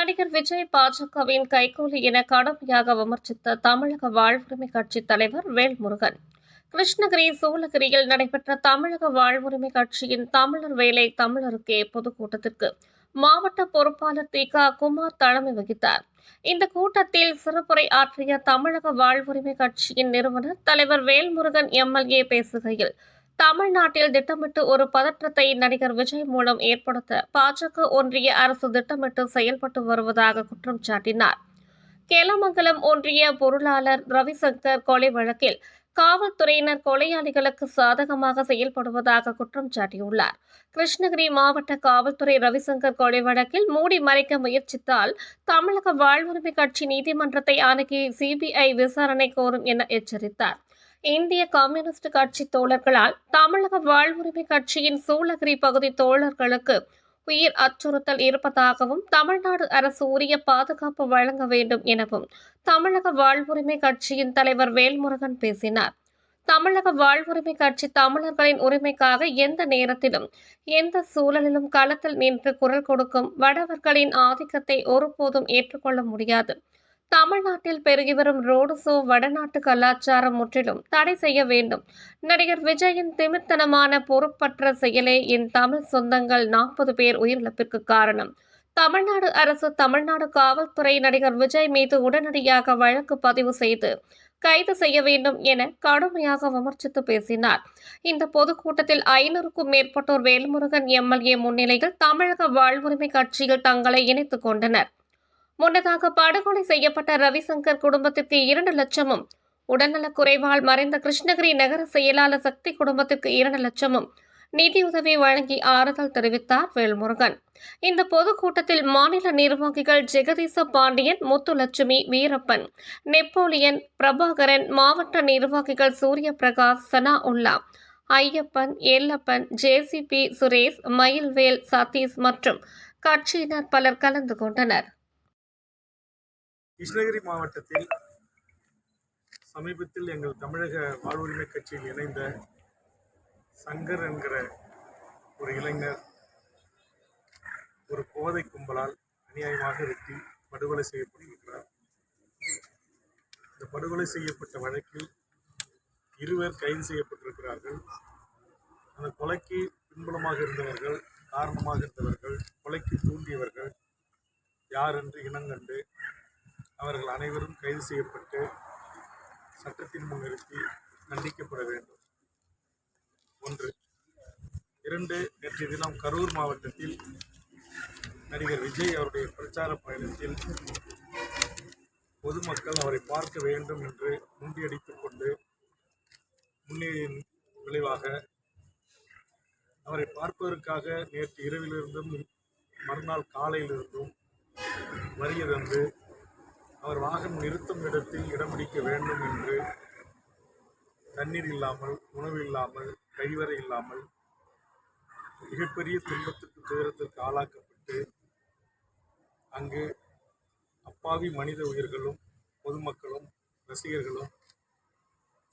நடிகர் விஜய் பாஜகவின் கைகூலி என கடுமையாக விமர்சித்த தமிழக வாழ்வுரிமை கட்சி தலைவர் வேல்முருகன். கிருஷ்ணகிரி சூளகிரியில் நடைபெற்ற தமிழக வாழ்வுரிமை கட்சியின் தமிழர் வேலை தமிழருக்கே பொதுக்கூட்டத்திற்கு மாவட்ட பொறுப்பாளர் தி க. குமார் தலைமை வகித்தார். இந்த கூட்டத்தில் சிறப்புரை ஆற்றிய தமிழக வாழ்வுரிமை கட்சியின் நிறுவனர் தலைவர் வேல்முருகன் எம்எல்ஏ பேசுகையில் தமிழ்நாட்டில் திட்டமிட்டு ஒரு பதற்றத்தை நடிகர் விஜய் மூலம் ஏற்படுத்த பாஜக ஒன்றிய அரசு திட்டமிட்டு செயல்பட்டு வருவதாக குற்றம் சாட்டினார். கேலமங்கலம் ஒன்றிய பொருளாளர் ரவிசங்கர் கொலை வழக்கில் காவல்துறையினர் கொலையாளிகளுக்கு சாதகமாக செயல்படுவதாக குற்றம் சாட்டியுள்ளார். கிருஷ்ணகிரி மாவட்ட காவல்துறை ரவிசங்கர் கொலை வழக்கில் மூடி மறைக்க முயற்சித்தால் தமிழக வாழ்வுரிமை கட்சி நீதிமன்றத்தை அணுகி சிபிஐ விசாரணை கோரும் என எச்சரித்தார். இந்திய கம்யூனிஸ்ட் கட்சி தோழர்களால் தமிழக வாழ்வுரிமை கட்சியின் சூளகிரி பகுதி தோழர்களுக்கு உயிர் அச்சுறுத்தல் இருப்பதாகவும் தமிழ்நாடு அரசு உரிய பாதுகாப்பு வழங்க வேண்டும் எனவும் தமிழக வாழ்வுரிமை கட்சியின் தலைவர் வேல்முருகன் பேசினார். தமிழக வாழ்வுரிமை கட்சி தமிழர்களின் உரிமைக்காக எந்த நேரத்திலும் எந்த சூழலிலும் களத்தில் நின்று குரல் கொடுக்கும் வடவர்களின் ஆதிக்கத்தை ஒருபோதும் ஏற்றுக்கொள்ள முடியாது. தமிழ்நாட்டில் பெருகி வரும் ரோடு ஷோ வடநாட்டு கலாச்சாரம் முற்றிலும் தடை செய்ய வேண்டும். நடிகர் விஜயின் திமிர்த்தனமான பொறுப்பற்ற செயலே என் தமிழ் சொந்தங்கள் நாற்பது பேர் உயிரிழப்பிற்கு காரணம். தமிழ்நாடு அரசு தமிழ்நாடு காவல்துறை நடிகர் விஜய் மீது உடனடியாக வழக்கு பதிவு செய்து கைது செய்ய வேண்டும் என கடுமையாக விமர்சித்து பேசினார். இந்த பொதுக்கூட்டத்தில் ஐநூறுக்கும் மேற்பட்டோர் வேல்முருகன் எம்எல்ஏ முன்னிலையில் தமிழக வாழ்வுரிமை கட்சியில் தங்களை இணைத்துக் கொண்டனர். முன்னதாக படுகொலை செய்யப்பட்ட ரவிசங்கர் குடும்பத்திற்கு இரண்டு லட்சமும் உடல்நலக் குறைவால் மறைந்த கிருஷ்ணகிரி நகர செயலாளர் சக்தி குடும்பத்திற்கு இரண்டு லட்சமும் நிதியுதவி வழங்கி ஆறுதல் தெரிவித்தார் வேல்முருகன். இந்த பொதுக்கூட்டத்தில் மாநில நிர்வாகிகள் ஜெகதீச பாண்டியன் முத்துலட்சுமி வீரப்பன் நெப்போலியன் பிரபாகரன் மாவட்ட நிர்வாகிகள் சூரிய பிரகாஷ் சனா உல்லா ஐயப்பன் எல்லப்பன் ஜேசிபி சுரேஷ் மயில்வேல் சதீஷ் மற்றும் கட்சியினர் பலர் கலந்து கொண்டனர். கிருஷ்ணகிரி மாவட்டத்தில் சமீபத்தில் எங்கள் தமிழக வாழ்வுரிமை கட்சியில் இணைந்த சங்கர் என்கிற ஒரு இளைஞர் ஒரு போதை கும்பலால் அநியாயமாக வெட்டி படுகொலை செய்யப்பட்டிருக்கிறார் இந்த படுகொலை செய்யப்பட்ட வழக்கில் இருவர் கைது செய்யப்பட்டிருக்கிறார்கள். அந்த கொலைக்கு பின்புலமாக இருந்தவர்கள் காரணமாக இருந்தவர்கள் கொலைக்கு தூண்டியவர்கள் யார் என்று இனங்கண்டு அவர்கள் அனைவரும் கைது செய்யப்பட்டு சட்டத்தின் முன் நிறுத்தி தண்டிக்கப்பட வேண்டும். ஒன்று. இரண்டு நேற்றைய தினம் கரூர் மாவட்டத்தில் நடிகர் விஜய் அவருடைய பிரச்சார பயணத்தில் பொதுமக்கள் அவரை பார்க்க வேண்டும் என்று முண்டியடித்துக் கொண்டு முன்னேறியின் விளைவாக அவரை பார்ப்பதற்காக நேற்று இரவிலிருந்தும் மறுநாள் காலையிலிருந்தும் வருகை அவர் வாகனம் நிறுத்தும் இடத்தில் இடம் பிடிக்க வேண்டும் என்று தண்ணீர் இல்லாமல் உணவு இல்லாமல் கழிவறை இல்லாமல் மிகப்பெரிய துன்பத்துக்கு துயரத்திற்கு ஆளாக்கப்பட்டு அங்கு அப்பாவி மனித உயிர்களும் பொதுமக்களும் ரசிகர்களும்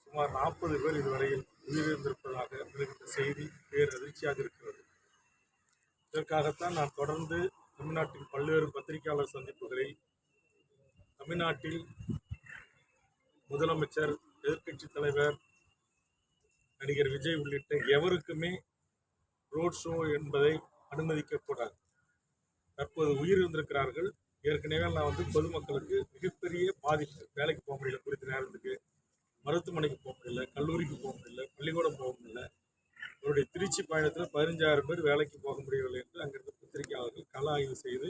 சுமார் நாற்பது பேர் இதுவரையில் உயிரிழந்திருப்பதாக வருகின்ற செய்தி பேர் அதிர்ச்சியாக இருக்கிறது. இதற்காகத்தான் நான் தொடர்ந்து தமிழ்நாட்டின் பல்வேறு பத்திரிகையாளர் சந்திப்புகளில் தமிழ்நாட்டில் முதலமைச்சர் எதிர்க்கட்சி தலைவர் நடிகர் விஜய் உள்ளிட்ட எவருக்குமே ரோட் ஷோ என்பதை அனுமதிக்கக்கூடாது தற்போது உயிரிழந்திருக்கிறார்கள் ஏற்கனவே நான் வந்து பொதுமக்களுக்கு மிகப்பெரிய பாதிப்பு. வேலைக்கு போக முடியல குறித்த நேரத்துக்கு மருத்துவமனைக்கு போக முடியல கல்லூரிக்கு போக முடியல பள்ளிக்கூடம் போக முடியல. அவருடைய திருச்சி பயணத்தில் பதினஞ்சாயிரம் பேர் வேலைக்கு போக முடியவில்லை என்று அங்கிருந்து பத்திரிகையாளர்கள் கள ஆய்வு செய்து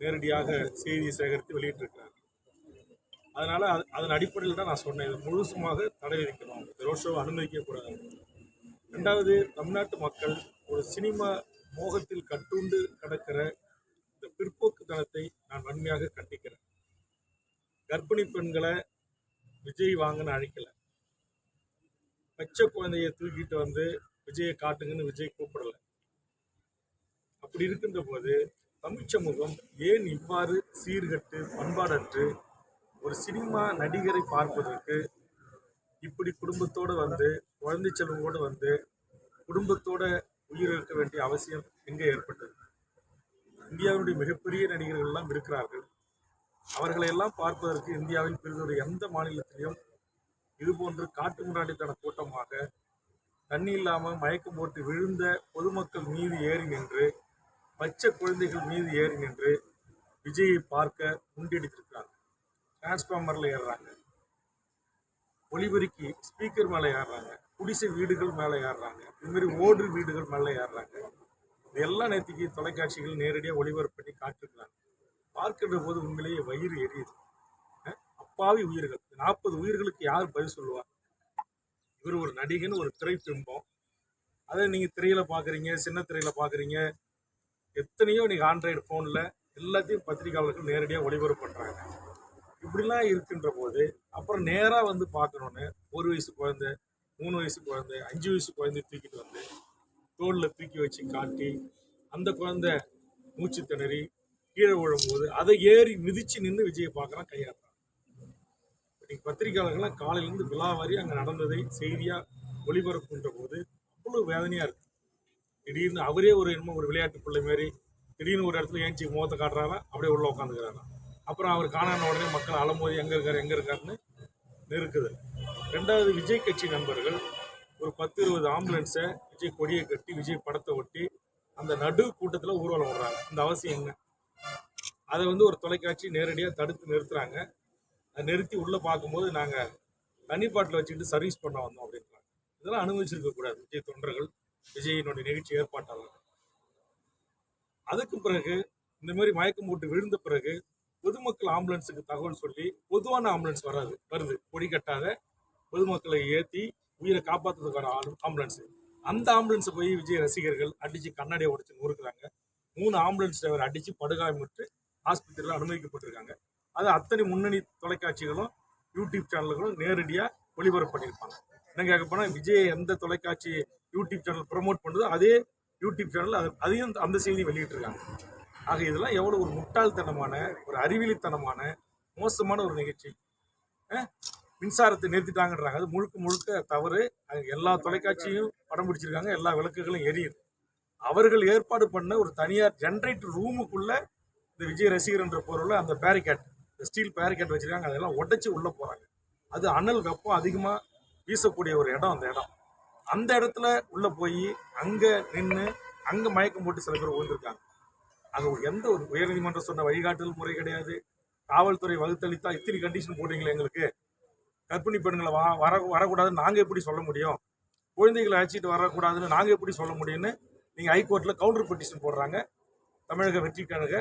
நேரடியாக செய்தியை சேகரித்து வெளியிட்டிருக்கிறார். அதனால் அது அதன் அடிப்படையில் தான் நான் சொன்னேன். இதை முழுசுமாக தடை விதிக்கணும். இந்த ரோட் ஷோவை அனுமதிக்கக்கூடாது. ரெண்டாவது தமிழ்நாட்டு மக்கள் ஒரு சினிமா மோகத்தில் கட்டுண்டு கிடக்கிற இந்த பிற்போக்குத்தனத்தை நான் வன்மையாக கண்டிக்கிறேன். கர்ப்பிணி பெண்களை விஜய் வாங்கன்னு அழைக்கலை. பச்சை குழந்தையை தூக்கிட்டு வந்து விஜயை காட்டுங்கன்னு விஜய் கூப்பிடலை. அப்படி இருக்கின்ற போது தமிழ் சமூகம் ஏன் இவ்வாறு சீர்கட்டு பண்பாடற்று ஒரு சினிமா நடிகரை பார்ப்பதற்கு இப்படி குடும்பத்தோடு வந்து குழந்தை செல்வங்களோடு வந்து குடும்பத்தோட உயிர் வேண்டிய அவசியம் எங்கே ஏற்பட்டது? இந்தியாவினுடைய மிகப்பெரிய நடிகர்கள் எல்லாம் இருக்கிறார்கள். அவர்களை எல்லாம் பார்ப்பதற்கு இந்தியாவில் பிறகு எந்த மாநிலத்திலையும் இதுபோன்று காட்டு முன்னாடித்தன கூட்டமாக தண்ணி இல்லாமல் மயக்கம் போட்டு விழுந்த பொதுமக்கள் மீது ஏறி நின்று பச்சை குழந்தைகள் மீது ஏறி நின்று விஜயை பார்க்க முண்டெடுத்திருக்கிறாங்க டிரான்ஸ்ஃபார்மரில் ஏறுறாங்க. ஒளிபெருக்கி ஸ்பீக்கர் மேலே ஏறுறாங்க. குடிசை வீடுகள் மேலே ஏறுறாங்க. இதுமாரி ஓடு வீடுகள் மேலே ஏறுறாங்க. இதெல்லாம் நேற்றுக்கு தொலைக்காட்சிகள் நேரடியாக ஒளிபரப்பு பண்ணி காட்டிருக்கிறாங்க பார்க்கின்ற போது உண்மையிலேயே வயிறு எரியுது. அப்பாவி உயிர்கள். நாற்பது உயிர்களுக்கு யார் பதில் சொல்லுவா? இவர் ஒரு நடிகன் ஒரு திரைப்பிம்பம். அதை நீங்கள் திரையில் பார்க்குறீங்க சின்ன திரையில் பார்க்குறீங்க எத்தனையோ நீங்கள் ஆண்ட்ராய்டு ஃபோனில் எல்லாத்தையும் பத்திரிகையாளர்கள் நேரடியாக ஒளிபரப்பு பண்ணுறாங்க இப்படிலாம் இருக்கின்ற போது அப்புறம் நேராக வந்து பார்க்கணுன்னு ஒரு வயசு குழந்தை மூணு வயசு குழந்தை அஞ்சு வயசு குழந்தை தூக்கிட்டு வந்து தோளில் தூக்கி வச்சு காட்டி அந்த குழந்தை மூச்சு திணறி கீழே விழும்போது அதை ஏறி மிதித்து நின்று விஜயை பார்க்குறான் கையாடுறான் இன்னைக்கு பத்திரிகையாளர்கள்லாம் காலையிலேருந்து விழாவாரி அங்கே நடந்ததை செய்தியாக ஒளிபரப்புன்ற போது அவ்வளோ வேதனையாக இருக்குது திடீர்னு அவரே ஒரு என்னமோ ஒரு விளையாட்டு பிள்ளை மாதிரி திடீர்னு ஒரு இடத்துல ஏஞ்சி முகத்தை காட்டுறாரா அப்படியே உள்ளே உட்காந்துக்கிறாராம் அப்புறம் அவர் காணான உடனே மக்கள் அலம்போது எங்கே இருக்கார் எங்கே இருக்காருன்னு நெருக்குது. ரெண்டாவது விஜய் கட்சி நண்பர்கள் ஒரு பத்து இருபது ஆம்புலன்ஸை விஜய் கொடியை கட்டி விஜய் படத்தை ஒட்டி அந்த நடு கூட்டத்தில் ஊர்வலம் விடுறாங்க. இந்த அவசியம் என்ன? அதை வந்து ஒரு தொலைக்காட்சி நேரடியாக தடுத்து நிறுத்துறாங்க. அதை நிறுத்தி உள்ளே பார்க்கும்போது நாங்கள் தனிப்பாட்டில் வச்சுக்கிட்டு சர்வீஸ் பண்ண வந்தோம் அப்படின்றாங்க. இதெல்லாம் அனுமதிச்சிருக்க கூடாது விஜய் தொண்டர்கள். விஜயினுடைய நிகழ்ச்சி ஏற்பாட்டாளர் அதுக்கு பிறகு இந்த மாதிரி மயக்கம் போட்டு விழுந்த பிறகு பொதுமக்கள் ஆம்புலன்ஸுக்கு தகவல் சொல்லி பொதுவான ஆம்புலன்ஸ் வராது வருது. கொடி கட்டாத பொதுமக்களை ஏற்றி உயிரை காப்பாற்றுறதுக்கான ஆளு ஆம்புலன்ஸ். அந்த ஆம்புலன்ஸை போய் விஜய் ரசிகர்கள் அடித்து கண்ணாடியை உடச்சு நொறுக்குறாங்க. மூணு ஆம்புலன்ஸ் டிரைவர் அடித்து படுகாயமிட்டு ஆஸ்பத்திரியில் அனுமதிக்கப்பட்டிருக்காங்க. அது அத்தனை முன்னணி தொலைக்காட்சிகளும் யூடியூப் சேனல்களும் நேரடியாக ஒளிபரப்பு பண்ணியிருப்பாங்க. என்ன கேட்க போனால் விஜய் எந்த தொலைக்காட்சி யூடியூப் சேனல் ப்ரமோட் பண்ணுது அதே யூடியூப் சேனல் அது அதையும் அந்த செய்தி வெளியிட்டிருக்காங்க. ஆக இதெல்லாம் எவ்வளோ ஒரு முட்டாள்தனமான ஒரு அறிவிலித்தனமான மோசமான ஒரு நிகழ்ச்சி. மின்சாரத்தை நிறுத்திட்டாங்கன்றாங்க. அது முழுக்க முழுக்க தவறு. அது எல்லா தொலைக்காட்சியும் படம் பிடிச்சிருக்காங்க எல்லா விளக்குகளும் எரியுது. அவர்கள் ஏற்பாடு பண்ண ஒரு தனியார் ஜென்ரேட்டர் ரூமுக்குள்ள இந்த விஜய் ரசிகர் என்ற பொருளில் அந்த பேரிகேட் இந்த ஸ்டீல் பேரிகேட் வச்சிருக்காங்க. அதெல்லாம் உடச்சி உள்ளே போகிறாங்க அது அனல் வெப்பம் அதிகமாக வீசக்கூடிய ஒரு இடம் அந்த இடம். அந்த இடத்துல உள்ளே போய் அங்கே நின்று அங்கே மயக்கம் போட்டு சில பேர் ஓய்ந்திருக்காங்க. அது எந்த ஒரு உயர்நீதிமன்றம் சொன்ன வழிகாட்டுதல் முறை கிடையாது. காவல்துறை வகுத்தளித்தா இத்தனை கண்டிஷன் போடுறீங்களே எங்களுக்கு. கர்ப்பிணி பெண்களை வா வர வரக்கூடாதுன்னு நாங்கள் எப்படி சொல்ல முடியும்? குழந்தைகளை அழைச்சிட்டு வரக்கூடாதுன்னு நாங்கள் எப்படி சொல்ல முடியும்னு நீங்கள் ஹைகோர்ட்டில் கவுண்டர் பெட்டிஷன் போடுறாங்க. தமிழக வெற்றி கழக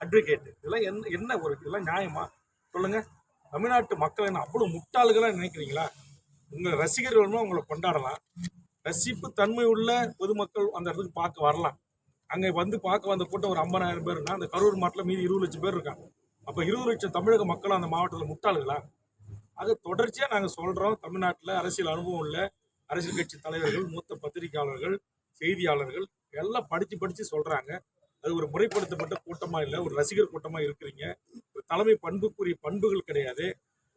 அட்வொகேட் இதெல்லாம் என்ன என்ன ஒரு இதெல்லாம் நியாயமா? சொல்லுங்கள் தமிழ்நாட்டு மக்கள் என்ன அவ்வளோ முட்டாள்களாக நினைக்கிறீங்களா? உங்கள் ரசிகர்கள் வேணுமா உங்களை கொண்டாடலாம். ரசிப்பு தன்மை உள்ள பொதுமக்கள் அந்த இடத்துக்கு பார்க்க வரலாம். அங்கே வந்து பார்க்க வந்த கூட்டம் ஒரு ஐம்பதாயிரம் இருந்தால் அந்த கரூர் மாவட்டத்தில் மீதி இருபது லட்சம் பேர் இருக்காங்க. அப்போ இருபது லட்சம் தமிழக மக்களும் அந்த மாவட்டத்தில் முட்டாளுகளா? அது தொடர்ச்சியாக நாங்கள் சொல்கிறோம் தமிழ்நாட்டில் அரசியல் அனுபவம் உள்ள அரசியல் கட்சி தலைவர்கள் மூத்த பத்திரிகையாளர்கள் செய்தியாளர்கள் எல்லாம் படித்து படித்து சொல்கிறாங்க அது ஒரு முறைப்படுத்தப்பட்ட கூட்டமாக இல்லை ஒரு ரசிகர் கூட்டமாக இருக்கிறீங்க. ஒரு தலைமை பண்புக்குரிய பண்புகள் கிடையாது.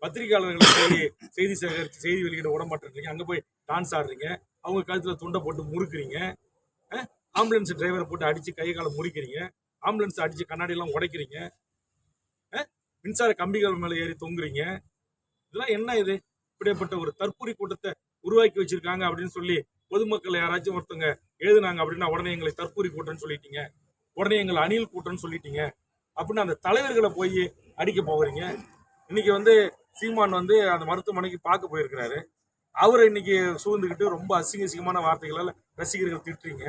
பத்திரிகையாளர்களை போய் செய்தி சேகரித்து செய்தி வெளியிட விட அங்கே போய் டான்ஸ் ஆடுறீங்க அவங்க கழுத்தில் துண்டை போட்டு முறுக்குறீங்க ஆம்புலன்ஸ் டிரைவரை போட்டு அடித்து கை காலை முறிக்கிறீங்க ஆம்புலன்ஸ் அடித்து கண்ணாடியெல்லாம் உடைக்கிறீங்க மின்சார கம்பிகள் மேலே ஏறி தொங்குறீங்க இதெல்லாம் என்ன இது? இப்படிப்பட்ட ஒரு தற்கொலை கூட்டத்தை உருவாக்கி வச்சிருக்காங்க அப்படின்னு சொல்லி பொதுமக்கள் யாராச்சும் ஒருத்தங்க எழுதுனாங்க அப்படின்னா உடனே எங்களை தற்கொலை கூட்டம்னு சொல்லிட்டீங்க உடனே எங்களை அணில் கூட்டம்னு சொல்லிட்டீங்க அப்படின்னு அந்த தலைவர்களை போய் அடிக்க போகிறீங்க இன்னைக்கு வந்து சீமான் வந்து அந்த மருத்துவமனைக்கு பார்க்க போயிருக்கிறாரு. அவரை இன்னைக்கு சூழ்ந்துக்கிட்டு ரொம்ப அசிங்க அசிங்கமான வார்த்தைகளால் ரசிகர்கள் திட்டுறீங்க.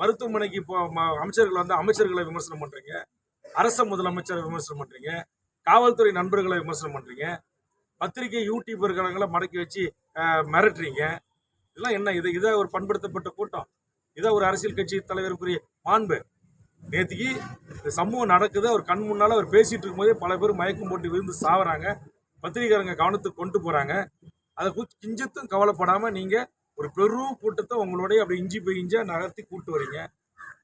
மருத்துவமனைக்கு இப்போ அமைச்சர்கள் வந்து அமைச்சர்களை விமர்சனம் பண்றீங்க. அரச முதலமைச்சரை விமர்சனம் பண்றீங்க. காவல்துறை நண்பர்களை விமர்சனம் பண்றீங்க. பத்திரிகை யூடியூபர்களை மடக்கி வச்சு மிரட்டுறீங்க. இதெல்லாம் என்ன? இது இதை ஒரு பண்படுத்தப்பட்ட கூட்டம். இதை ஒரு அரசியல் கட்சி தலைவருக்குரிய மாண்பு. நேற்றுக்கு இந்த சமூகம் நடக்குது. அவர் கண் முன்னால் அவர் பேசிட்டு இருக்கும்போதே பல பேர் மயக்கம் போட்டு விழுந்து சாவறாங்க. பத்திரிகைக்காரங்க கவனத்துக்கு கொண்டு போகிறாங்க அதை குறித்து கிஞ்சத்தும் கவலைப்படாமல் நீங்கள் ஒரு பெரும் கூட்டத்தை உங்களுடைய அப்படி இஞ்சி போய் இஞ்சா நகர்த்தி கூப்பிட்டு வரீங்க.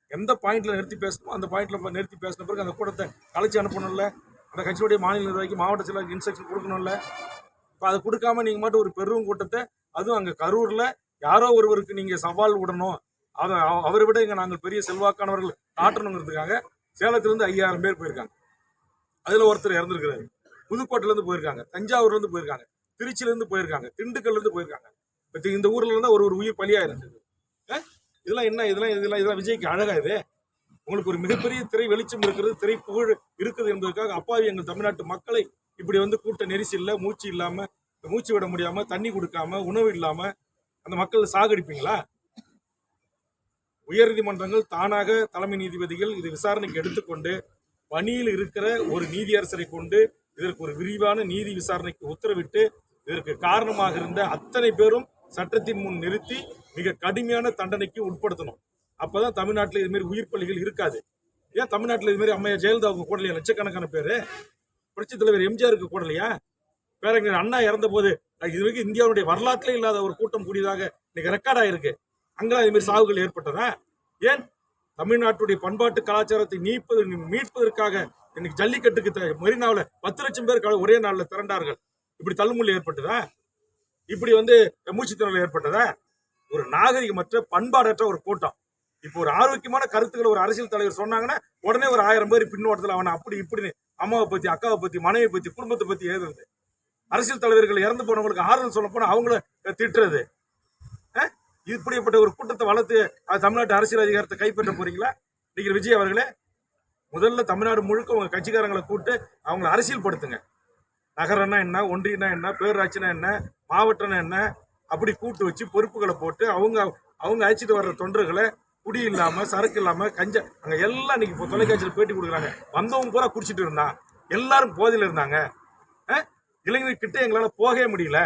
எந்த பாயிண்ட்டில் நிறுத்தி பேசணுமோ அந்த பாயிண்ட்டில் நிறுத்தி பேசின பிறகு அந்த கூட்டத்தை கலைச்சி அனுப்பணும்ல. அந்த கட்சியுடைய மாநில நிர்வாகிக்கு மாவட்ட செயலாளருக்கு இன்ஸ்ட்ரக்ஷன் கொடுக்கணும்ல. இப்போ அதை கொடுக்காம நீங்கள் மட்டும் ஒரு பெரும் கூட்டத்தை அதுவும் அங்கே கரூரில் யாரோ ஒருவருக்கு நீங்கள் சவால் விடணும். அதை அவ- அவரை விட இங்கே நாங்கள் பெரிய செல்வாக்கானவர்கள் காட்டணுங்கிறதுக்காக சேலத்திலேருந்து ஐயாயிரம் பேர் போயிருக்காங்க. அதில் ஒருத்தர் இறந்துருக்கிறாரு. புதுக்கோட்டையிலேருந்து போயிருக்காங்க தஞ்சாவூர்லேருந்து போயிருக்காங்க திருச்சியிலேருந்து போயிருக்காங்க திண்டுக்கல்லேருந்து போயிருக்காங்க. இப்போ இந்த ஊரில் இருந்தால் ஒரு ஒரு உயிர் பலியாக இருந்தது. இதெல்லாம் என்ன இதெல்லாம் இதெல்லாம் இதெல்லாம் விஜய்க்கு அழகா இது? உங்களுக்கு ஒரு மிகப்பெரிய திரை வெளிச்சம் இருக்கிறது திரை புகழ் இருக்குது என்பதற்காக அப்பாவி எங்கள் தமிழ்நாட்டு மக்களை இப்படி வந்து கூட்ட நெரிசல்ல மூச்சு இல்லாமல் மூச்சு விட முடியாமல் தண்ணி கொடுக்காம உணவு இல்லாமல் அந்த மக்கள் சாகடிப்பீங்களா? உயர்நீதிமன்றங்கள் தானாக தலைமை நீதிபதிகள் இது விசாரணைக்கு எடுத்துக்கொண்டு பணியில் இருக்கிற ஒரு நீதியரசரை கொண்டு இதற்கு ஒரு விரிவான நீதி விசாரணைக்கு உத்தரவிட்டு இதற்கு காரணமாக இருந்த அத்தனை பேரும் சட்டத்தின் முன் நிறுத்தி மிக கடுமையான தண்டனைக்கு உட்படுத்தணும். அப்பதான் தமிழ்நாட்டில் இது மாதிரி உயிர் பள்ளிகள் இருக்காது. ஏன் தமிழ்நாட்டில் இது மாதிரி ஜெயலலிதாவுக்கு கூடலையா லட்சக்கணக்கான பேர். புரட்சித் தலைவர் எம்ஜிஆருக்கு கூடலையா பேரறிஞர் அண்ணா இறந்த போது இது வரைக்கும் இந்தியாவுடைய வரலாற்றிலே இல்லாத ஒரு கூட்டம் கூடியதாக இன்னைக்கு ரெக்கார்ட் ஆயிருக்கு. அங்கெல்லாம் இது மாதிரி சாவுகள் ஏற்பட்டதா? ஏன் தமிழ்நாட்டுடைய பண்பாட்டு கலாச்சாரத்தை நீப்பது மீட்பதற்காக இன்னைக்கு ஜல்லிக்கட்டுக்கு மெரினாவில் பத்து லட்சம் பேர் ஒரே நாளில் திரண்டார்கள். இப்படி தள்ளுமுள்ள ஏற்பட்டதா? இப்படி வந்து மூச்சுத்திணறல் ஏற்பட்டதா? ஒரு நாகரிகமற்ற பண்பாடற்ற ஒரு கூட்டம். இப்போ ஒரு ஆரோக்கியமான கருத்துக்களை ஒரு அரசியல் தலைவர் சொன்னாங்கன்னா உடனே ஒரு ஆயிரம் பேர் பின்னோட்டத்தில் அவனை அப்படி இப்படின்னு அம்மாவை பற்றி அக்காவை பற்றி மனைவியை பற்றி குடும்பத்தை பற்றி எழுதுறது. அரசியல் தலைவர்கள் இறந்து போனவங்களுக்கு ஆறுதல் சொல்ல போனால் அவங்கள திட்டுறது. இப்படிப்பட்ட ஒரு கூட்டத்தை வளர்த்து அது தமிழ்நாட்டு அரசியல் அதிகாரத்தை கைப்பற்ற போறீங்களா? நீங்க விஜய் அவர்களே முதல்ல தமிழ்நாடு முழுக்க உங்க கட்சிக்காரங்களை கூப்பிட்டு அவங்கள அரசியல் படுத்துங்க நகரம்னா என்ன ஒன்றியம்னா என்ன பேரூராட்சினா என்ன மாவட்டம்னா என்ன அப்படி கூட்டு வச்சு பொறுப்புகளை போட்டு அவங்க அவங்க அழைச்சிட்டு வர்ற தொண்டர்களை குடி இல்லாம சரக்கு இல்லாம கஞ்ச அங்க எல்லாம் இன்னைக்கு இப்போ தொலைக்காட்சியில் பேட்டி கொடுக்குறாங்க. வந்தவங்க பூரா குடிச்சிட்டு இருந்தான் எல்லாரும் போதையில இருந்தாங்க. இளைஞர்கிட்ட இளைஞர் எங்களால போகவே முடியல.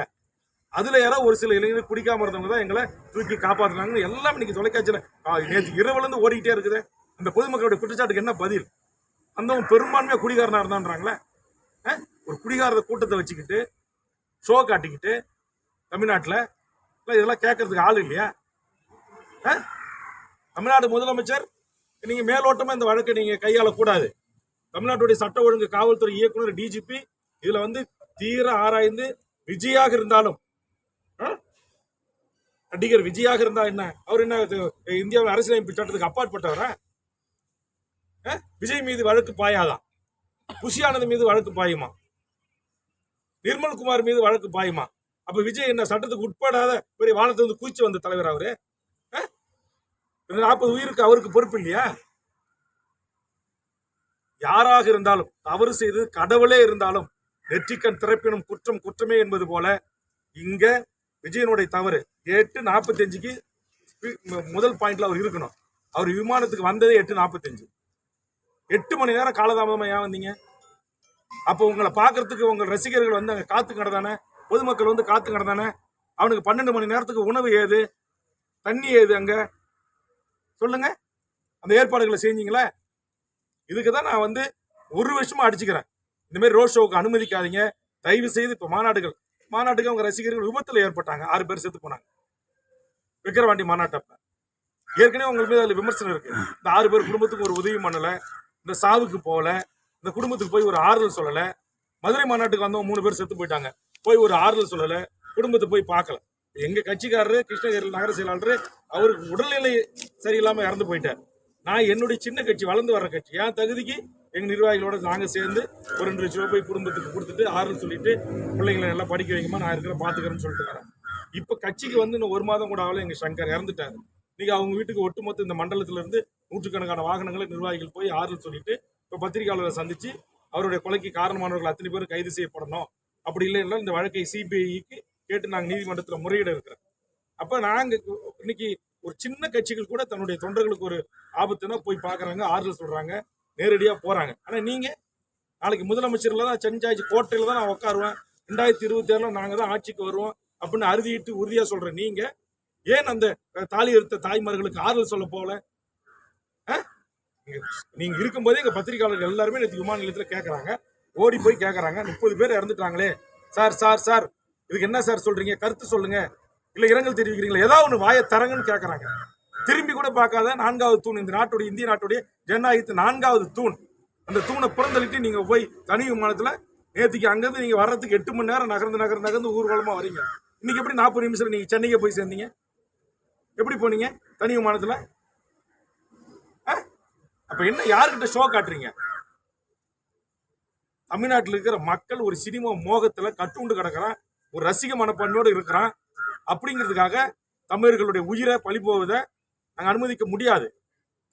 அதுல யாரோ ஒரு சில இளைஞர் குடிக்காம இருந்தவங்க தான் எங்களை தூக்கி காப்பாத்துனாங்கன்னு எல்லாம் இன்னைக்கு தொலைக்காட்சியில நேற்று இரவுல இருந்து ஓடிக்கிட்டே இருக்குது. அந்த பொதுமக்களுடைய குற்றச்சாட்டுக்கு என்ன பதில்? அந்தவன் பெரும்பான்மையா குடிகாரனா இருந்தான்றாங்களே? ஒரு குடிகாரத கூட்டத்தை வச்சுக்கிட்டு ஷோ காட்டிக்கிட்டு தமிழ்நாட்டில் இதெல்லாம் கேட்கறதுக்கு ஆள் இல்லையா? தமிழ்நாடு முதலமைச்சர் நீங்க மேலோட்டமா இந்த வழக்கை நீங்க கையாளக்கூடாது. தமிழ்நாட்டுடைய சட்ட ஒழுங்கு காவல்துறை இயக்குனர் டிஜிபி இதுல வந்து தீர ஆராய்ந்து விஜயாக இருந்தாலும் நடிகர் விஜயாக இருந்தா என்ன? அவர் என்ன இந்தியாவில் அரசியலமைப்பு சட்டத்துக்கு அப்பாற்பட்டவரா? விஜய் மீது வழக்கு பாயாதான் குஷியானது மீது வழக்கு பாயுமா? நிர்மல்குமார் மீது வழக்கு பாயுமா? அப்ப விஜய் என்ன சட்டத்துக்கு உட்படாத பெரிய வானத்தை வந்து குதிச்சு வந்த தலைவர் அவரு? நாற்பது உயிருக்கு அவருக்கு பொறுப்பு இல்லையா? யாராக இருந்தாலும் தவறு செய்து கடவுளே இருந்தாலும் நெற்றிக்கண் திறப்பினும் குற்றம் குற்றமே என்பது போல இங்க விஜயனுடைய தவறு. எட்டு நாற்பத்தஞ்சுக்கு முதல் பாயிண்ட்ல அவர் இருக்கணும். அவர் விமானத்துக்கு வந்ததே எட்டு நாற்பத்தஞ்சு. எட்டு மணி நேரம் காலதாமதமா ஏன் வந்தீங்க? அப்போ உங்களை பார்க்கறதுக்கு உங்கள் ரசிகர்கள் வந்து அங்கே காத்து கிடந்தானே பொதுமக்கள் வந்து காத்து கிடந்தானே அவனுக்கு பன்னெண்டு மணி நேரத்துக்கு உணவு ஏது? தண்ணி ஏது அங்க? சொல்லுங்க. அந்த ஏற்பாடுகளை செஞ்சீங்களே? இதுக்கு தான் நான் வந்து ஒரு வருஷமா அடிச்சுக்கிறேன். இந்த மாதிரி ரோட் ஷோவுக்கு அனுமதிக்காதீங்க. தயவு செய்து இப்போ மாநாடுகள் மாநாட்டுக்கு அவங்க ரசிகர்கள் விபத்துல ஏற்பட்டாங்க. ஆறு பேர் செத்து போனாங்க. விக்கிரவாண்டி மாநாட்டப்ப. ஏற்கனவே உங்களுக்கு மீது அதில் விமர்சனம் இருக்கு. இந்த ஆறு பேர் குடும்பத்துக்கு ஒரு உதவி பண்ணல. இந்த சாவுக்கு போகல. இந்த குடும்பத்துக்கு போய் ஒரு ஆறுதல் சொல்லல. மதுரை மாநாட்டுக்கு வந்தவங்க மூணு பேர் செத்து போயிட்டாங்க. போய் ஒரு ஆறுதல் சொல்லல. குடும்பத்தை போய் பார்க்கல. எங்க கட்சிக்காரரு கிருஷ்ணகிரி நகர செயலாளர் அவருக்கு உடல்நிலை சரியில்லாம இறந்து போயிட்டார். நான் என்னுடைய சின்ன கட்சி வளர்ந்து வர்ற கட்சி. என் தகுதிக்கு? எங்கள் நிர்வாகிகளோட நாங்கள் சேர்ந்து ஒரு ரெண்டு லட்ச ரூபாய் போய் குடும்பத்துக்கு கொடுத்துட்டு ஆறுதல் சொல்லிட்டு பிள்ளைங்களை நல்லா படிக்க வைக்குமா நான் இருக்கிற பார்த்துக்கிறேன்னு சொல்லிட்டு வரேன் இப்போ கட்சிக்கு வந்து இன்னும் ஒரு மாதம் கூட ஆகல எங்கள் சங்கர் இறந்துட்டாரு. நீங்க அவங்க வீட்டுக்கு ஒட்டுமொத்த இந்த மண்டலத்திலேருந்து நூற்றுக்கணக்கான வாகனங்களை நிர்வாகிகள் போய் ஆறுதல் சொல்லிட்டு இப்போ பத்திரிகையாளரை சந்தித்து அவருடைய கொலைக்கு காரணமானவர்கள் அத்தனை பேர் கைது செய்யப்படணும். அப்படி இல்லைன்னா இந்த வழக்கை சிபிஐக்கு கேட்டு நாங்கள் நீதிமன்றத்தில் முறையிட இருக்கிறோம். அப்போ நாங்கள் இன்னைக்கு ஒரு சின்ன கட்சிகள் கூட தன்னுடைய தொண்டர்களுக்கு ஒரு ஆபத்துனா போய் பார்க்குறாங்க ஆறுதல் சொல்றாங்க நேரடியா போறாங்க. ஆனா நீங்க நாளைக்கு முதலமைச்சர்ல தான் செஞ்சாச்சு கோட்டையில தான் நான் உட்காருவேன் ரெண்டாயிரத்தி இருபத்தி ஏழுல நாங்க தான் ஆட்சிக்கு வருவோம் அப்படின்னு அறுதிட்டு உறுதியா சொல்ற நீங்க ஏன் அந்த தாலி எடுத்த தாய்மார்களுக்கு ஆறுதல் சொல்ல போகல? நீங்க- இருக்கும்போதே எங்க பத்திரிகையாளர்கள் எல்லாருமே நேற்று விமான நிலையத்துல கேட்கறாங்க ஓடி போய் கேட்கறாங்க முப்பது பேர் இறந்துட்டாங்களே. சார் சார் சார் இதுக்கு என்ன சார் சொல்றீங்க? கருத்து சொல்லுங்க. இல்லை இரங்கல் தெரிவிக்கிறீங்களா? ஏதாவது ஒன்று வாயை தரங்கன்னு கேட்குறாங்க திரும்பி கூட பார்க்காத நான்காவது தூண் இந்த நாட்டுடைய இந்திய நாட்டுடைய ஜனநாயகத்து நான்காவது தூண். அந்த தூணை புறந்தள்ளிட்டு நீங்கள் போய் தனி விமானத்தில் நேற்றுக்கு அங்கேருந்து நீங்கள் வர்றதுக்கு எட்டு மணி நேரம் நகர்ந்து நகர்ந்து நகர்ந்து ஊர்வலமாக வரீங்க. இன்றைக்கி எப்படி நாற்பது நிமிஷம் நீங்கள் சென்னைக்கு போய் சேர்ந்தீங்க? எப்படி போனீங்க தனி விமானத்தில்? ஆ? அப்போ என்ன யாருக்கிட்ட ஷோ காட்டுறீங்க? தமிழ்நாட்டில் இருக்கிற மக்கள் ஒரு சினிமா மோகத்தில் கட்டுண்டு கிடக்கிறான். ஒரு ரசிக மனப்பான்மையோடு இருக்கிறான். அப்படிங்கிறதுக்காக தமிழர்களுடைய உயிரை பழி போவதை நாங்கள் அனுமதிக்க முடியாது.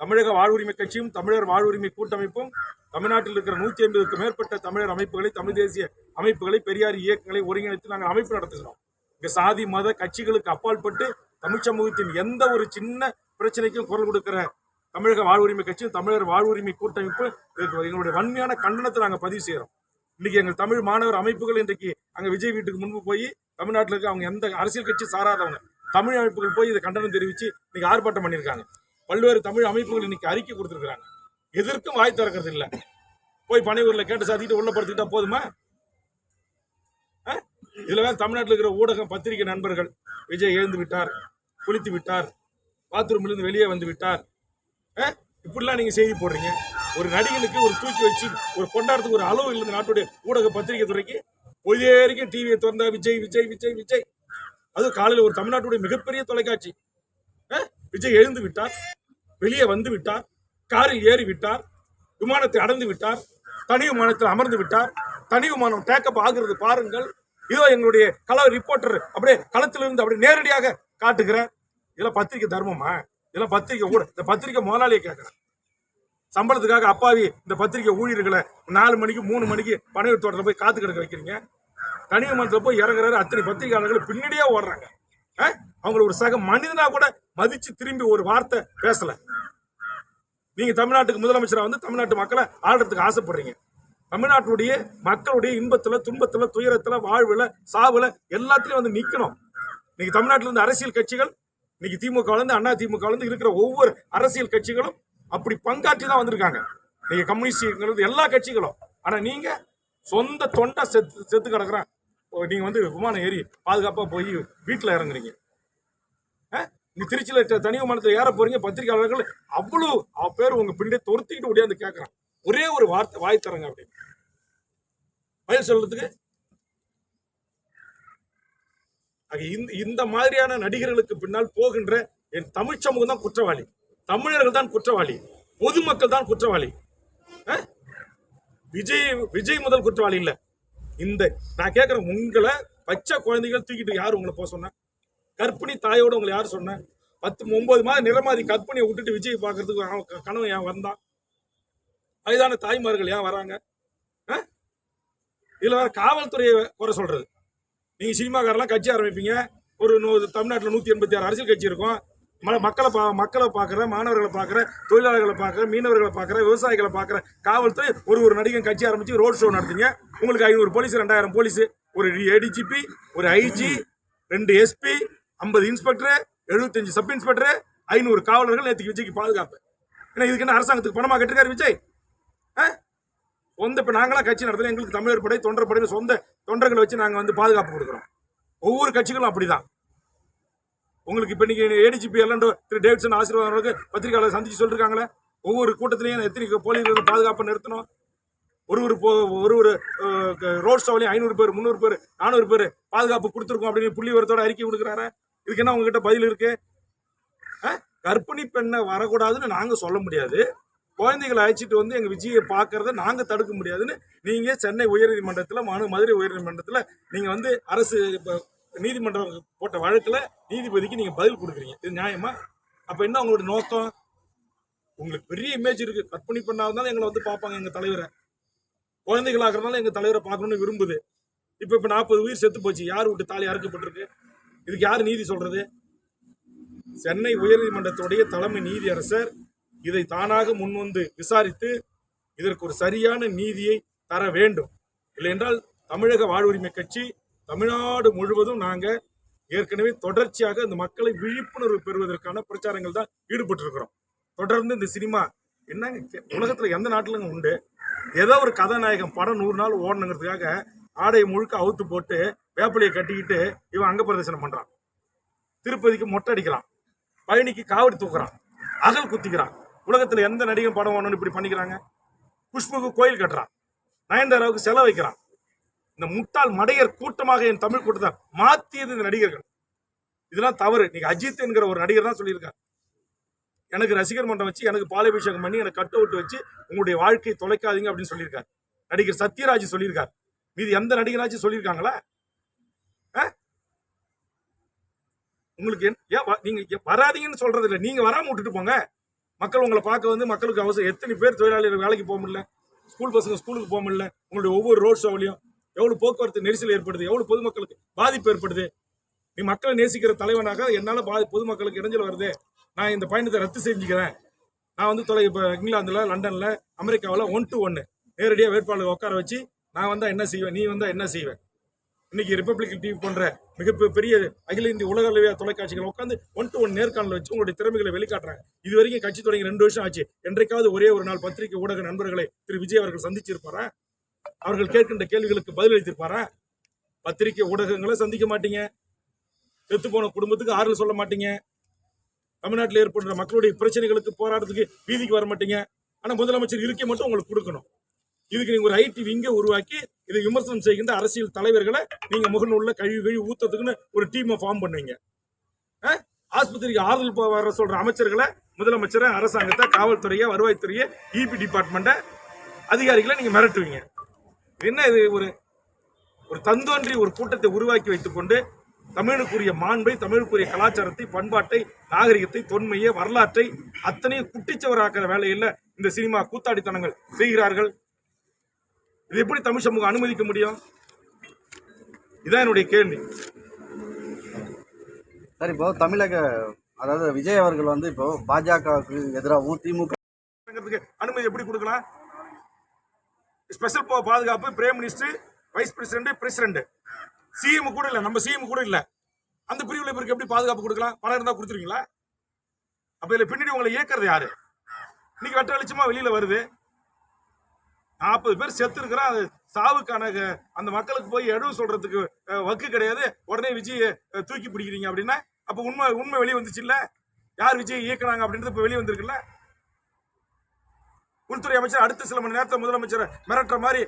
தமிழக வாழ்வுரிமை கட்சியும் தமிழர் வாழ்வுரிமை கூட்டமைப்பும் தமிழ்நாட்டில் இருக்கிற நூற்றி ஐம்பதுக்கு மேற்பட்ட தமிழர் அமைப்புகளை தமிழ் தேசிய அமைப்புகளை பெரியார் இயக்கங்களை ஒருங்கிணைத்து நாங்கள் அமைப்பு நடத்துகிறோம். இங்க சாதி மத கட்சிகளுக்கு அப்பாற்பட்டு தமிழ் சமூகத்தின் எந்த ஒரு சின்ன பிரச்சனைக்கும் குரல் கொடுக்கிற தமிழக வாழ்வுரிமை கட்சியும் தமிழர் வாழ்வுரிமை கூட்டமைப்பு எங்களுடைய வன்மையான கண்டனத்தை நாங்கள் பதிவு செய்கிறோம். இன்னைக்கு எங்கள் தமிழ் மாணவர் அமைப்புகள் இன்றைக்கு அங்கே விஜய் வீட்டுக்கு முன்பு போய் தமிழ்நாட்டில் இருக்க அவங்க எந்த அரசியல் கட்சி சாராதவங்க. தமிழ் அமைப்புகள் போய் இதை கண்டனம் தெரிவித்து இன்னைக்கு ஆர்ப்பாட்டம் பண்ணியிருக்காங்க. பல்வேறு தமிழ் அமைப்புகள் இன்னைக்கு அறிக்கை கொடுத்துருக்குறாங்க. எதிர்க்கும் வாய் திறக்கிறது இல்லை. போய் பனையூரில் கேட்டு சாத்திட்டு உள்ள படுத்துக்கிட்டா போதுமா? ஆ? தான் தமிழ்நாட்டில் இருக்கிற ஊடகம் பத்திரிகை நண்பர்கள் விஜய் எழுந்து விட்டார் குளித்து விட்டார் பாத்ரூம்லேருந்து வெளியே வந்து விட்டார். ஆ? இப்படிலாம் நீங்கள் செய்தி போடுறீங்க. ஒரு நடிகனுக்கு ஒரு தூக்கி வச்சு ஒரு கொண்டாடத்துக்கு ஒரு அளவு இல்லை நாட்டுடைய ஊடக பத்திரிகை துறைக்கு பொழுதே வரைக்கும் டிவியை திறந்தா விஜய் விஜய் விஜய் விஜய். அது காலையில் ஒரு தமிழ்நாட்டுடைய மிகப்பெரிய தொலைக்காட்சி. ஆ? விஜய் எழுந்து விட்டார். வெளியே வந்து விட்டார். காரில் ஏறி விட்டார். விமானத்தை அடர்ந்து விட்டார். தனி விமானத்தில் அமர்ந்து விட்டார். தனி விமானம் டேக்கப் ஆகிறது பாருங்கள். இதோ எங்களுடைய கள ரிப்போர்ட்டர் அப்படியே களத்திலிருந்து அப்படியே நேரடியாக காட்டுகிறார். இதெல்லாம் பத்திரிக்கை தர்மமா? இதெல்லாம் பத்திரிக்கை ஊட இந்த பத்திரிக்கை முதலாளியை கேட்குறேன் சம்பளத்துக்காக அப்பாவி இந்த பத்திரிக்கை ஊழியர்களை நாலு மணிக்கு மூணு மணிக்கு பனையூர் தோட்டத்தில் போய் காத்து கிடக்க வைக்கிறீங்க. தனி விமானத்தில் போய் இறங்குறாரு. அத்தனை பத்திரிகையாளர்கள் பின்னாடியே ஓடுறாங்க. ஆ? அவங்கள ஒரு சக மனிதனா கூட மதிச்சு திரும்பி ஒரு வார்த்தை பேசல. நீங்க தமிழ்நாட்டுக்கு முதலமைச்சரா வந்து தமிழ்நாட்டு மக்களை ஆள்றதுக்கு ஆசைப்படுறீங்க. தமிழ்நாட்டுடைய மக்களுடைய இன்பத்துல துன்பத்துல துயரத்துல வாழ்வுல சாவுல எல்லாத்துலயும் வந்து நிக்கணும். இன்னைக்கு தமிழ்நாட்டில் இருந்து அரசியல் கட்சிகள் இன்னைக்கு திமுக இருந்து அண்ணா திமுக இருந்து இருக்கிற ஒவ்வொரு அரசியல் கட்சிகளும் அப்படி பங்காற்றி தான் வந்திருக்காங்க. நீங்க கம்யூனிஸ்ட் எல்லா கட்சிகளும். ஆனா நீங்க சொந்த தொண்டை செத்து செத்து கிடக்குறான் நீங்கள் வந்து விமானம் ஏறி பாதுகாப்பாக போய் வீட்டில் இறங்குறீங்க. நீங்க திருச்சியில் த- தனி விமானத்தில் ஏற போகிறீங்க பத்திரிகையாளர்கள் அவ்வளோ அவ பேர் உங்கள் பின்னாடி துரத்திக்கிட்டு ஓடியாந்து கேட்குறான் ஒரே ஒரு வார்த்தை வாய் தரங்க அப்படின்னு. பதில் சொல்கிறதுக்கு இந்த இந்த மாதிரியான நடிகர்களுக்கு பின்னால் போகின்ற என் தமிழ் சமூகம் தான் குற்றவாளி. தமிழர்கள் தான் குற்றவாளி. பொதுமக்கள் தான் குற்றவாளி. ஆ? விஜய் விஜய் முதல் குற்றவாளி இல்லை. இந்த நான் கேட்கிறேன் உங்களை பச்சை குழந்தைகள் தூக்கிட்டு யார் உங்களை போக சொன்னேன் கர்ப்பிணி தாயோட உங்களை யார் சொன்ன? பத்து ஒன்பது மாதம் நிறமாதி கற்பிணியை விட்டுட்டு விஜய் பார்க்கறதுக்கு அவன் ஏன் வந்தான்? வயதான தாய்மார்கள் ஏன் வராங்க? ஆ? இதுல வேற காவல்துறையை குறை சொல்றது. நீங்க சினிமாக்காரெல்லாம் கட்சி ஆரம்பிப்பீங்க. ஒரு தமிழ்நாட்டில் தமிழ்நாட்டுல நூத்தி எண்பத்தி ஆறு அரசியல் கட்சி இருக்கும். மக்களை பா மக்களை பார்க்குற மாணவர்களை பார்க்குற தொழிலாளர்களை பார்க்குற மீனவர்களை பார்க்குற விவசாயிகளை பார்க்குற காவல்துறை ஒரு ஒரு நடிகன் கட்சி ஆரம்பித்து ரோட் ஷோ நடத்துங்க. உங்களுக்கு ஐநூறு போலீஸ் ரெண்டாயிரம் போலீஸ் ஒரு ஏடிஜிபி ஒரு ஐஜி ரெண்டு எஸ்பி ஐம்பது இன்ஸ்பெக்டர் எழுபத்தஞ்சு சப் இன்ஸ்பெக்டர் ஐநூறு காவலர்கள் நேற்றுக்கு விஜய்க்கு பாதுகாப்பு. ஏன்னா இதுக்கு என்ன அரசாங்கத்துக்கு பணமாக கட்டிருக்காரு விஜய்? ஆ? சொந்த இப்போ நாங்களாம் கட்சி நடத்துறோம் எங்களுக்கு தமிழர் படை தொண்டர் படையில் சொந்த தொண்டர்களை வச்சு நாங்கள் வந்து பாதுகாப்பு கொடுக்குறோம். ஒவ்வொரு கட்சிகளும் அப்படிதான். உங்களுக்கு இப்போ நீங்கள் ஏடிஜிபி எல்லாம் திரு டேவிட்சன் ஆசீர்வாதம் அவர்களுக்கு பத்திரிகையாளர் சந்திச்சு சொல்லிருக்காங்களே? ஒவ்வொரு கூட்டத்திலையும் எத்தனை போலீஸ் பாதுகாப்பு நிறுத்தணும்? ஒரு ஒரு போ- ஒரு ஒரு ரோட் ஷோலையும் ஐநூறு பேர் முந்நூறு பேர் நானூறு பேர் பாதுகாப்பு கொடுத்துருக்கோம் அப்படின்னு புள்ளி விவரத்தோட அறிக்கை கொடுக்குறாரு? இதுக்கு என்ன உங்ககிட்ட பதில் இருக்கு? ஆ? கர்ப்பிணி பெண்ணை வரக்கூடாதுன்னு நாங்கள் சொல்ல முடியாது. குழந்தைகளை அழைச்சிட்டு வந்து எங்கள் விஜயை பார்க்கறத நாங்கள் தடுக்க முடியாதுன்னு நீங்கள் சென்னை உயர்நீதிமன்றத்தில் மனு மதுரை உயர்நீதிமன்றத்தில் நீங்கள் வந்து அரசு இப்போ நீதிமன்றம் போட்ட வழக்கில் நீதிபதிக்கு நீங்கள் பதில் கொடுக்குறீங்க. இது நியாயமா? அப்போ என்ன உங்களோட நோக்கம்? உங்களுக்கு பெரிய இமேஜ் இருக்குது கற்பனை பண்ணாதனால எங்களை வந்து பார்ப்பாங்க எங்கள் தலைவரை. குழந்தைகளாகிறதுனால எங்கள் தலைவரை பார்க்கணும்னு விரும்புது. இப்போ இப்போ நாற்பது உயிர் செத்து போச்சு. யார் விட்டு தாலி அறுக்கப்பட்டிருக்கு? இதுக்கு யார் நீதி சொல்கிறது சென்னை உயர்நீதிமன்றத்துடைய தலைமை நீதியரசர் இதை தானாக முன்வந்து விசாரித்து இதற்கு ஒரு சரியான நீதியை தர வேண்டும். இல்லை என்றால் தமிழக வாழ்வுரிமை கட்சி தமிழ்நாடு முழுவதும் நாங்கள் ஏற்கனவே தொடர்ச்சியாக இந்த மக்களை விழிப்புணர்வு பெறுவதற்கான பிரச்சாரங்கள் தான் ஈடுபட்டிருக்கிறோம். தொடர்ந்து இந்த சினிமா என்னங்க உலகத்தில் எந்த நாட்டிலங்க உண்டு? ஏதோ ஒரு கதாநாயகம் படம் நூறு நாள் ஓடணுங்கிறதுக்காக ஆடையை முழுக்க அவுத்து போட்டு வேப்பிலையை கட்டிக்கிட்டு இவன் அங்க பிரதர்சனம் பண்ணுறான் திருப்பதிக்கு மொட்டை அடிக்கிறான். பழனிக்கு காவடி தூக்குறான். அகல் குத்திக்கிறான். உலகத்தில் எந்த நடிகன் படம் ஓடணும்னு இப்படி பண்ணிக்கிறாங்க? குஷ்புக்கு கோயில் கட்டுறான். நயன்தாராவுக்கு செலவு வைக்கிறான். இந்த முட்டாள் மடையர் கூட்டமாக என் தமிழ் கூட்டத்தை மாத்தியது இந்த நடிகர்கள். இதெல்லாம் தவறு. நீங்க அஜித் என்கிற ஒரு நடிகர் தான் சொல்லியிருக்காரு. எனக்கு ரசிகர் மன்றம் வச்சு எனக்கு பாலாபிஷேகம் பண்ணி எனக்கு கட் அவுட் வச்சு உங்களுடைய வாழ்க்கையை தொலைக்காதீங்க அப்படின்னு சொல்லியிருக்காரு. நடிகர் சத்யராஜ் சொல்லியிருக்கார். மீதி எந்த நடிகராச்சும் சொல்லியிருக்காங்களா? ஆ? உங்களுக்கு என்ன- ஏன் வ- நீங்க வராதீங்கன்னு சொல்றது இல்லை. நீங்க வராம விட்டுட்டு போங்க. மக்கள் உங்களை பார்க்க வந்து மக்களுக்கு அவசரம். எத்தனை பேர் தொழிலாளர்கள் வேலைக்கு போக முடியல? ஸ்கூல் பசங்க ஸ்கூலுக்கு போக முடியல. உங்களுடைய ஒவ்வொரு ரோட் ஷோவிலையும் எவ்வளவு போக்குவரத்து நெரிசல் ஏற்படுது? எவ்வளவு பொதுமக்களுக்கு பாதிப்பு ஏற்படுது? நீ மக்களை நேசிக்கிற தலைவனாக என்னால பாதி பொதுமக்களுக்கு இடைஞ்சல் வருது. நான் இந்த பயணத்தை ரத்து செஞ்சுக்கிறேன். நான் வந்து தொலை இப்போ இங்கிலாந்துல லண்டன்ல அமெரிக்காவில் ஒன் டு ஒன்னு நேரடியாக வேட்பாளர் உட்கார வச்சு நான் வந்தா என்ன செய்வேன்? நீ வந்தா என்ன செய்வேன்? இன்னைக்கு ரிப்பப்ளிக் டிவி போன்ற மிக பெரிய அகில இந்திய உலக அளவிய தொலைக்காட்சிகள் உட்காந்து ஒன் டு ஒன் நேர்காணல் வச்சு உங்களுடைய திறமைகளை வெளிக்காட்டுறாங்க. இது வரைக்கும் கட்சி தொடங்கி ரெண்டு வருஷம் ஆச்சு. என்றைக்காவது ஒரே ஒரு நாள் பத்திரிகை ஊடக நண்பர்களை திரு. விஜய் அவர்கள் சந்திச்சிருப்பாரா? அவர்கள் கேட்கின்ற கேள்விகளுக்கு பதிலளித்திருப்பாரா பத்திரிகை ஊடகங்களை சந்திக்க மாட்டீங்க. செத்து போன குடும்பத்துக்கு ஆறுதல் சொல்ல மாட்டீங்க. தமிழ்நாட்டில் ஏற்படுற மக்களுடைய பிரச்சனைகளுக்கு போராட்டத்துக்கு வீதிக்கு வர மாட்டீங்க. ஆனால் முதலமைச்சர் இருக்கை மட்டும் உங்களுக்கு கொடுக்கணும். இதுக்கு நீங்க ஒரு ஐடி விங்கை உருவாக்கி இதை விமர்சனம் செய்கின்ற அரசியல் தலைவர்களை நீங்க முகநூலில் கழுவி கழுவி ஊத்தத்துக்குன்னு ஒரு டீமை ஃபார்ம் பண்ணுவீங்க. ஆஸ்பத்திரிக்கு ஆறுதல் வர சொல்ற அமைச்சர்களை முதலமைச்சரை அரசாங்கத்தை காவல்துறையை வருவாய்த்துறையை இபி டிபார்ட்மெண்ட்டை அதிகாரிகளை நீங்க மிரட்டுவீங்க. என்ன இது ஒரு ஒரு தந்தோன்றி ஒரு கூட்டத்தை உருவாக்கி வைத்துக்கொண்டு தமிழுக்குரிய மாண்பை தமிழுக்குரிய கலாச்சாரத்தை பண்பாட்டை நாகரிகத்தை தொன்மையை வரலாற்றை அத்தனையும் குட்டிச்சவராக்கிற வேலையில் இந்த சினிமா கூத்தாடித்தனங்கள் செய்கிறார்கள். இது எப்படி தமிழ் சமூகம் அனுமதிக்க முடியும்? இதான் என்னுடைய கேள்வி. சார் இப்போ தமிழக அதாவது விஜய் அவர்கள் வந்து இப்போ பாஜகவுக்கு எதிராகவும் திமுக அனுமதி எப்படி கொடுக்கலாம்? ஸ்பெஷல் பாதுகாப்பு prime minister vice president president CM கூட இல்லை நம்ம சிஎம் கூட இல்லை. அந்த பிரிவில் இவருக்கு எப்படி பாதுகாப்பு கொடுக்கலாம்? பணம் இருந்தால் கொடுத்துருவீங்களா? அப்ப இதில் பின்னாடி உங்களை இயக்குறது யாரு? இன்னைக்கு வெட்ட வெளிச்சமா வெளியில வருது. நாற்பது பேர் செத்து இருக்கிறான். அது சாவுக்கான அந்த மக்களுக்கு போய் எடுவு சொல்றதுக்கு வக்கு கிடையாது. உடனே விஜய் தூக்கி பிடிக்கிறீங்க அப்படின்னா அப்ப உண்மை உண்மை வெளியே வந்துச்சு இல்ல யார் விஜய் இயக்குனாங்க அப்படின்றது இப்ப வெளியே வந்திருக்குல்ல? உள்துறை அமைச்சர் அடுத்த சில மணி நேரத்தில் முதலமைச்சர் மிரட்டுற மாதிரி